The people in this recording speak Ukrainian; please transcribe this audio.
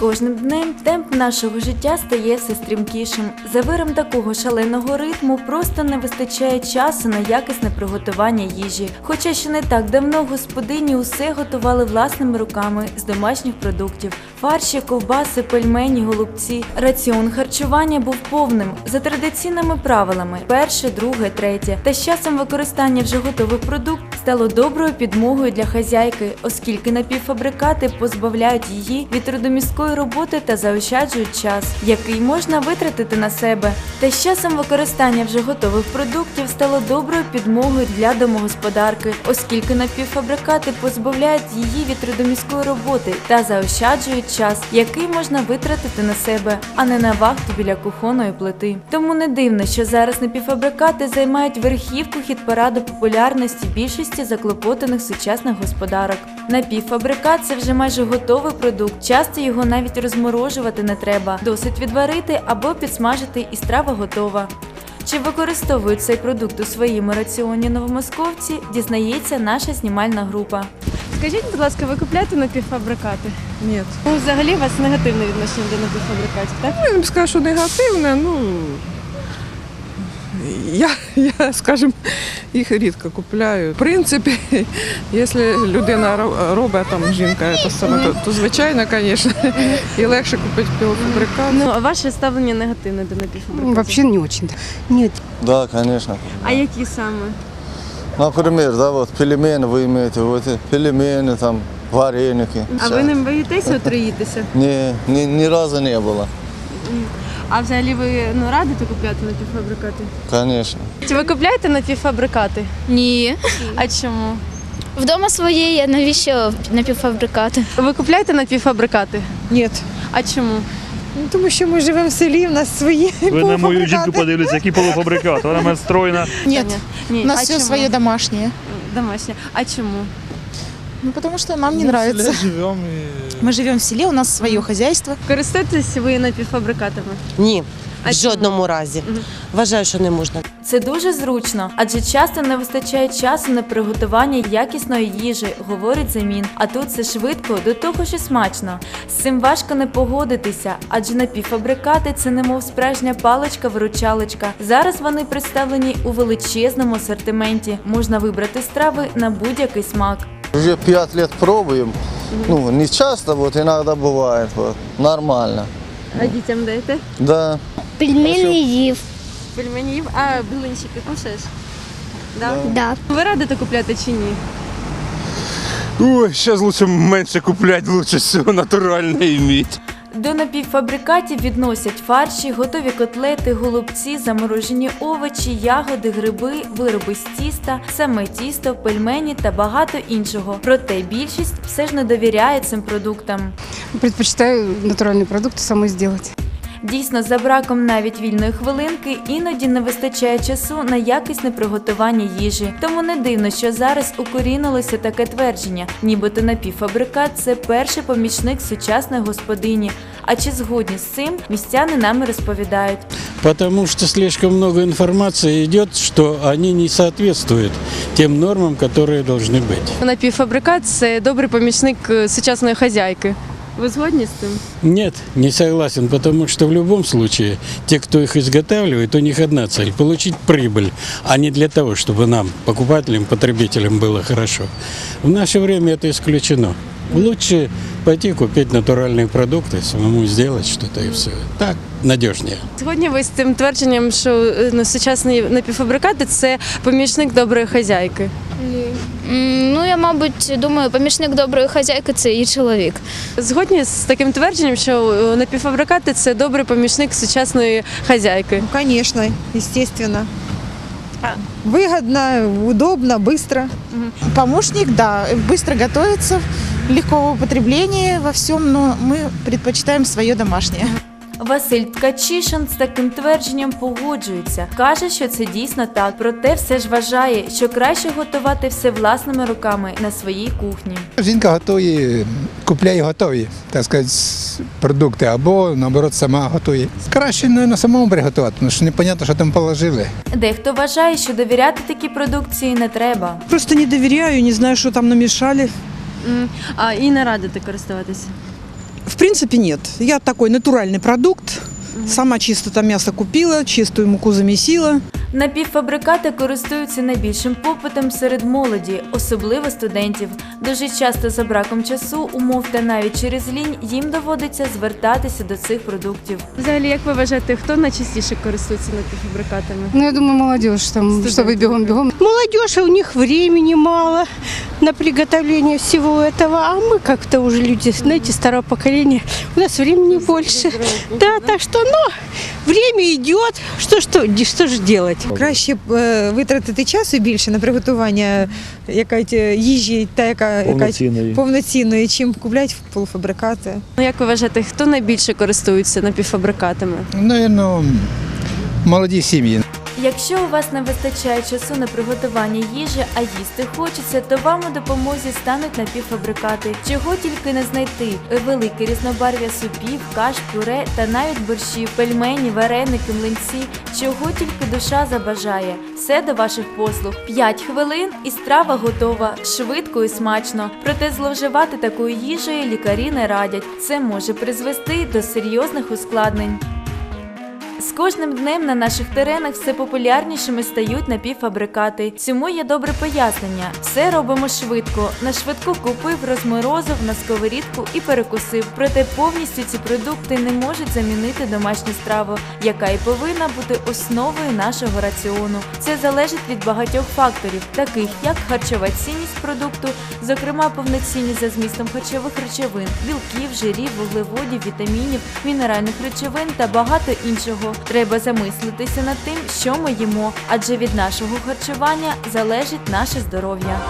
кожним днем темп нашого життя стає все стрімкішим. За виром такого шаленого ритму просто не вистачає часу на якісне приготування їжі. Хоча ще не так давно господині усе готували власними руками з домашніх продуктів: фарші, ковбаси, пельмені, голубці. Раціон харчування був повним за традиційними правилами: перше, друге, третє. Та з часом використання вже готових продуктів стало доброю підмогою для хазяйки, оскільки напівфабрикати позбавляють її від трудоміської роботи та заощаджують час, який можна витратити на себе. Та з часом використання вже готових продуктів стало доброю підмогою для домогосподарки, оскільки напівфабрикати позбавляють її від трудоміської роботи та заощаджують час, який можна витратити на себе, а не на вахту біля кухонної плити. Тому не дивно, що зараз напівфабрикати займають верхівку хід параду популярності більшості заклопотаних сучасних господарок. Напівфабрикат це вже майже готовий продукт. Часто його навіть розморожувати не треба. Досить відварити або підсмажити і страва готова. Чи використовують цей продукт у своєму раціоні новомосковці, дізнається наша знімальна група. Скажіть, будь ласка, ви купляєте напівфабрикати? Ні. Ну, взагалі у вас негативне відношення до напівфабрикатів, так? Ну, я не скажу, що негативне, ну я, я, скажімо, їх рідко купляю. В принципі, якщо людина ро- робить там жінка, це саме, то, то звичайно, звісно, і легше купити півфабрикат. Ну, а ваше ставлення негативне до напівфабрикатів? Ну, Вообще не очень. Нет, Да, конечно. А які саме? Например, да, вот пельмени вы имеете, вот эти пельмени, там, вареники. А ви не боїтеся отруїтися? Не, ни, ни разу не было, А взагалі ви ну, радите купляти напівфабрикати? конечно. Чи ви купляєте напівфабрикати? Ні. А чому? Вдома своє, навіщо напівфабрикати? Ви купляєте напівфабрикати? Ні. А чому? Ну, тому що ми живемо в селі, в нас свої Ви на мою жінку подивіться, який полуфабрикат. Вона в мене стройна. Нет, Ні. у нас а все чому? свое домашнее. Домашнє. А чому? Ну, потому что нам не нравится. Мы живем в селе, у нас свое хозяйство. Користуєтесь ви напівфабрикатами? Ні, в жодному разі. Вважаю, що не можна. Це дуже зручно, адже часто не вистачає часу на приготування якісної їжі, говорить замін. А тут все швидко, до того ж і смачно. З цим важко не погодитися, адже напівфабрикати це немов справжня паличка-виручалочка. Зараз вони представлені у величезному асортименті. Можна вибрати страви на будь-який смак. Уже пять лет пробуем. Ну, не часто, вот иногда бывает. Вот. Нормально. А дітям даєте? Да. Пельмені їв. Пельмені їв, а блинчики кушаєш? Да? Да. Ви радите купляти чи ні? Ой, сейчас лучше меньше куплять, лучше все натурально иметь. До напівфабрикатів відносять фарші, готові котлети, голубці, заморожені овочі, ягоди, гриби, вироби з тіста, саме тісто, пельмені та багато іншого. Проте більшість все ж не довіряє цим продуктам. предпочитаю натуральні продукти самой сделать. Дійсно, за браком навіть вільної хвилинки іноді не вистачає часу на якісне приготування їжі. Тому не дивно, що зараз укорінилося таке твердження, нібито напівфабрикат це перший помічник сучасної господині. А чи згодні з цим містяни нами розповідають? Потому что слишком много информации идет, что они не соответствуют тем нормам, которые должны быть. Напівфабрикат це добрий помічник е, сучасної хазяйки. Ви згодні з цим? Нет, не согласен, потому что в любом случае те, кто их изготавливает, у них одна цель – получить прибыль, а не для того, чтобы нам, покупателям, потребителям было хорошо. В наше время это исключено. Лучше пойти купить натуральные продукты, самому сделать что-то и все. Так надежнее. Згодні ви з тим твердженням, що е, ну, сучасні напівфабрикати це помічник доброї хазяйки. М, Ну, я, мабуть, думаю, помічник доброї хазяйки це її чоловік. Згодні з таким твердженням, що е, напівфабрикати це добрий помічник сучасної хазяйки. Ну, Конечно, естественно. Выгодно, удобно, быстро. Помощник, да, быстро готовится, легко в употреблении во всем, но мы предпочитаем свое домашнее. Василь Ткачишин з таким твердженням погоджується. Каже, що це дійсно так, проте все ж вважає, що краще готувати все власними руками на своїй кухні. Жінка готує, купляє готові, так сказати, продукти, або наоборот сама готує. Краще не на самому приготувати, тому що непонятно, що там положили. Дехто вважає, що довіряти такій продукції не треба. Просто не доверяю, не знаю, что там намешали. А і не радите користуватися. В принципе, нет. Я такой натуральный продукт. Сама чисто там мясо купила, чистую муку замесила. Напівфабрикати користуються найбільшим попитом серед молоді, особливо студентів. Дуже часто за браком часу, умов та навіть через лінь їм доводиться звертатися до цих продуктів. Взагалі, як ви вважаєте, хто найчастіше користується напівфабрикатами? Ну, я думаю, молодежь там, чтобы бегом-бегом. Молодежь, у них времени мало на приготовление всего этого, а мы как-то уже люди, знаете, старого поколения, у нас времени больше. Да, так что, ну, время идет, что, что, что же делать? Краще е, витратити часу більше на приготування якась їжі, та яка якась Повноцінної. повноцінної, чим купляти полуфабрикати. Ну, як ви вважаєте, хто найбільше користується напівфабрикатами? Наверно, молоді сім'ї. Якщо у вас не вистачає часу на приготування їжі, а їсти хочеться, то вам у допомозі стануть напівфабрикати. Чого тільки не знайти: велике різнобарв'я супів, каш, пюре та навіть борщів, пельмені, вареники, млинці. Чого тільки душа забажає. Все до ваших послуг. 5 хвилин і страва готова, швидко і смачно. Проте зловживати такою їжею лікарі не радять. Це може призвести до серйозних ускладнень. З кожним днем на наших теренах все популярнішими стають напівфабрикати. Цьому є добре пояснення. Все робимо швидко. На швидку купив, розморозив на сковорідку і перекусив. Проте повністю ці продукти не можуть замінити домашню страву, яка і повинна бути основою нашого раціону. Це залежить від багатьох факторів, таких як харчова цінність продукту, зокрема повноцінність за змістом харчових речовин, білків, жирів, вуглеводів, вітамінів, мінеральних речовин та багато іншого. Треба замислитися над тим, що ми їмо, адже від нашого харчування залежить наше здоров'я.